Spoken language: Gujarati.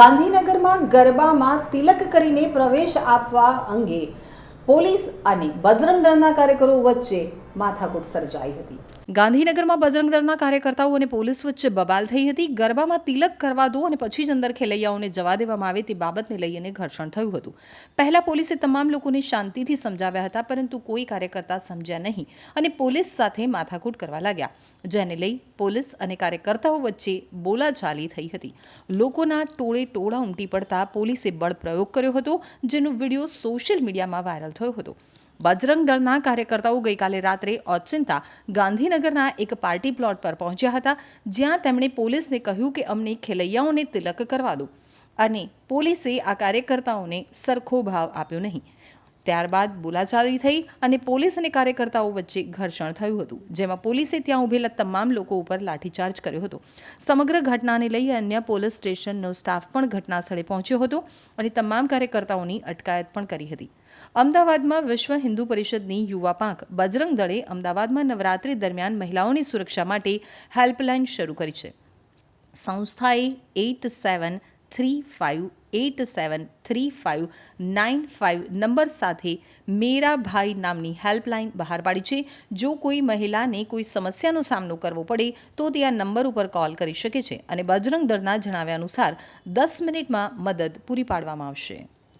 ગાંધીનગરમાં ગરબામાં તિલક કરીને પ્રવેશ આપવા અંગે પોલીસ અને બજરંગ દળના કાર્યકરો વચ્ચે માથાકૂટ સર્જાઈ હતી. ગાંધીનગરમાં બજરંગ દળના કાર્યકર્તાઓ અને પોલીસ વચ્ચે બબાલ થઈ હતી. ગરબામાં તિલક કરવા દો અને પછી જ અંદર ખેલૈયાઓને જવા દેવામાં આવે તે બાબતને લઈને ઘર્ષણ થયું હતું. પહેલા પોલીસે તમામ લોકોને શાંતિથી સમજાવ્યા હતા, પરંતુ કોઈ કાર્યકર્તા સમજ્યા નહીં અને પોલીસ સાથે માથાકૂટ કરવા લાગ્યા. જેને લઈ પોલીસ અને કાર્યકર્તાઓ વચ્ચે બોલાચાલી થઈ હતી. લોકોના ટોળે ટોળા ઉમટી પડતા પોલીસે બળ પ્રયોગ કર્યો હતો, જેનો વીડિયો સોશિયલ મીડિયામાં વાયરલ થયો હતો. બજરંગ દળના કાર્યકર્તાઓ ગઈકાલે રાત્રે ઓચિંતા ગાંધીનગરના એક પાર્ટી પ્લોટ પર પહોંચ્યા હતા, જ્યાં તેમણે પોલીસને કહ્યું કે અમને ખેલૈયાઓને તિલક કરવા દો. અને પોલીસે આ કાર્યકર્તાઓને સરખો ભાવ આપ્યો નહીં. ત્યારબાદ બોલાચાલી થઈ અને પોલીસ અને કાર્યકર્તાઓ વચ્ચે ઘર્ષણ થયું હતું, જેમાં પોલીસે ત્યાં ઉભેલા તમામ લોકો ઉપર લાઠીચાર્જ કર્યો હતો. સમગ્ર ઘટનાને લઈ અન્ય પોલીસ સ્ટેશનનો સ્ટાફ પણ ઘટના સ્થળે પહોંચ્યો હતો અને તમામ કાર્યકર્તાઓની અટકાયત પણ કરી હતી. અમદાવાદમાં વિશ્વ હિન્દુ પરિષદની યુવા પાંખ બજરંગ દળે અમદાવાદમાં નવરાત્રી દરમિયાન મહિલાઓની સુરક્ષા માટે હેલ્પલાઇન શરૂ કરી છે. સંસ્થાએ eight seven three five eight seven three five nine five number સાથે મેરા ભાઈ નામની હેલ્પલાઇન બહાર પાડી છે. જો કોઈ મહિલાને કોઈ સમસ્યાનો સામનો કરવો પડે, તો તે આ નંબર ઉપર કોલ કરી શકે છે અને બજરંગ દળના જણાવ્યા અનુસાર દસ મિનિટમાં મદદ પૂરી પાડવામાં આવશે.